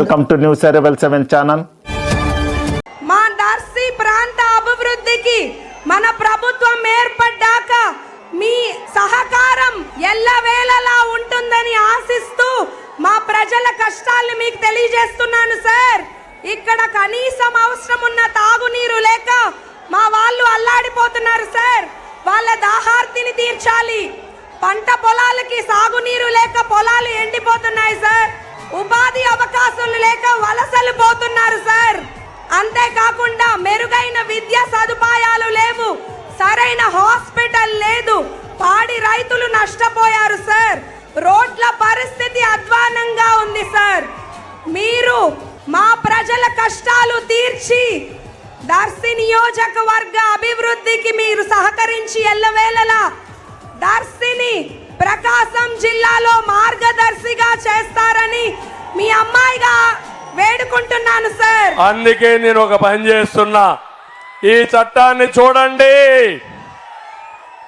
Welcome to news ఎరవెల్ seven channel మా దర్శి ప్రాంత అభివృద్ధికి మన ప్రభుత్వం ఏర్పడ్డాక మీ సహకారం ఎల్లవేళలా ఉంటుందని ఆశిస్తూ మా ప్రజల కష్టాల్ని మీకు తెలియజేస్తున్నాను సార్. ఇక్కడ కనీసం అవసరం ఉన్న తాగునీరు లేక మా వాళ్ళు అల్లాడిపోతున్నారు సార్. వాళ్ళ దాహార్తిని తీర్చాలి. పంట పొలాలకి సాగునీరు లేక పొలాలు ఎండిపోతున్నాయి సార్. అందరూ వలసలు పోతున్నారు సార్. అంతేకాకుండా మెరుగైన విద్యా సదుపాయాలు లేవు. సరైన హాస్పిటల్ లేదు. పాడి రైతులు నష్టపోయారు సార్. రోడ్ల పరిస్థితి అధ్వానంగా ఉంది సార్. మీరు మా ప్రజల కష్టాలు తీర్చి దర్శి నియోజకవర్గ అభివృద్ధికి మీరు సహకరించి ఎల్లవేళలా దర్శిని ప్రకాశం జిల్లాలో మార్గదర్శిగా చేస్తారని మీ అమ్మాయిగా వేడుకుంటున్నాను సార్. అందుకే నేను ఒక పని చేస్తున్నా. ఈ చట్టాన్ని చూడండి.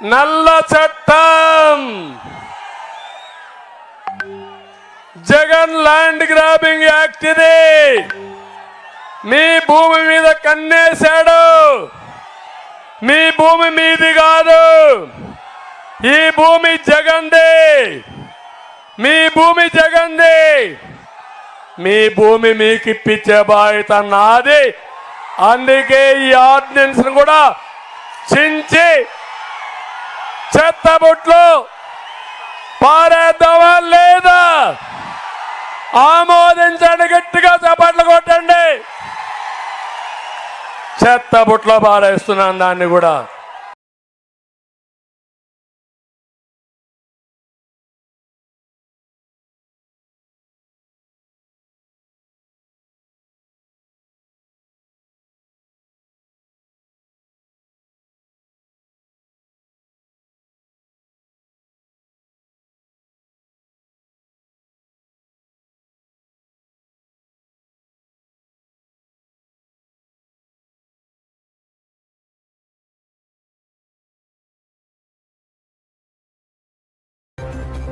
నల్ల చట్టం. జగన్ ల్యాండ్ గ్రాబింగ్ యాక్ట్ ఇది. మీ భూమి మీద కన్నేశాడు. మీ భూమి మీది కాదు. ఈ భూమి జగందే. మీ భూమి జగందే. మీ భూమి మీకు ఇప్పించే బాధ్యత నాది. అందుకే ఈ ఆర్డినెన్స్ కూడా చించి చెత్తబుట్లు పారేద్దామా లేదా? ఆమోదించండి గట్టిగా చప్పట్లు కొట్టండి. చెత్తబుట్లో పారేస్తున్నాను దాన్ని కూడా.